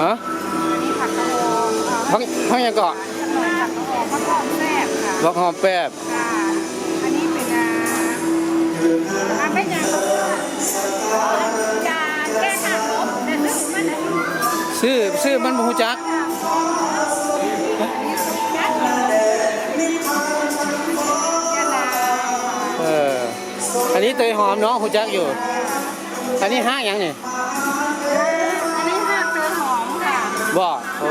ฮะอันนี้ผักกระโหงพังพังยังเกาะขนมผักกระโหงมะกอกแซ่บค่ะบักหอมแป๊บค่ะอันนี้เป็นอ่าอ่าไม่ยังจานแก้ทานลบแต่ซึ่งมันซื้อซื้อมันบ่ฮู้จักเอออันนี้เตยหอมเนาะฮู้จักอยู่ อันนี้ห้างหยังนี่อั บ่โอ้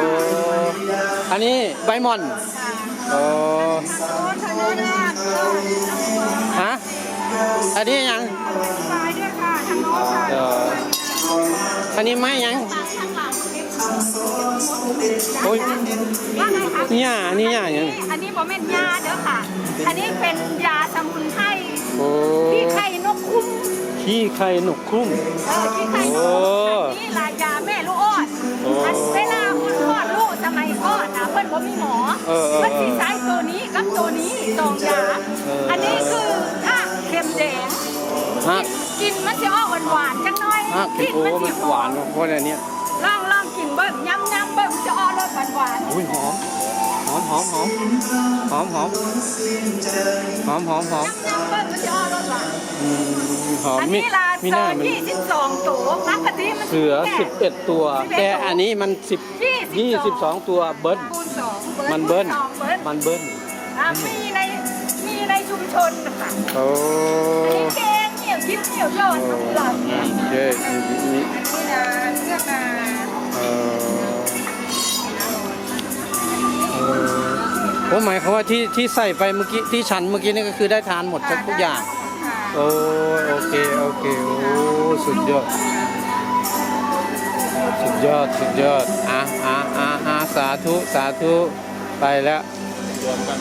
อันนี้ใบหม่อนโอ้โอ้ทางโน้นนะฮะอันนี้หยังปลายด้วยค่ะทางโน้นค่ะเอออันนี้ไม้หยังโอ้ยว่าไงคะหญ้าอันนี้หญ้าหยังอันนี้บ่แม่นยาเด้อค่ะ อันนี้เป็นยาสมุนไพรโอ้ที่ไข่นกคุ้มขี้ไข่หนกคลุ้มเออที่ไข่นก นี้สองยาเอออัอันนี้คือถ้าเค็มแดงฮะกินมันจะออกหวานๆจังน้อยฮะกินโอ้มันมัสินหหวาวานนเพราะอันเนี้ยลองลองกินเบิ่งยำยำเบิ่งจะออกรสหวานๆอุ้ยหอมหอมหอมหอมหอมหอมหอมหอมหอมยำยำเบิ่งมันจะออกรสหวานอืมหอมอันมีนี้ลามีเซหอน้าร์มันยี่สิบสองตัวปกติมันเสือแค่11ตัว แต่อันนี้มัน10ยี่สิบสอง22ตัวเบิ้ลคูณสองมันเบิ้ลคูณสองเบิ้ลมันเบิ้ล อะมีในมีในชุมชนนะคะโอ้อันนี้แกงเหนียวยิบเหนียวโยนทุกหลอดเนี่ยเย้นี่อันนี้นะเลือกมาเออผมหมายความว่าที่ที่ใส่ไปเมื่อกี้ที่ฉันเมื่อกี้นี่ก็คือได้ทานหมดทุกอย่างค่ะโอ้โอเคโอเคโอ้สุดยอดสุดยอดสุดยอดอะอะอะอะสาธุสาธุไปแล้ว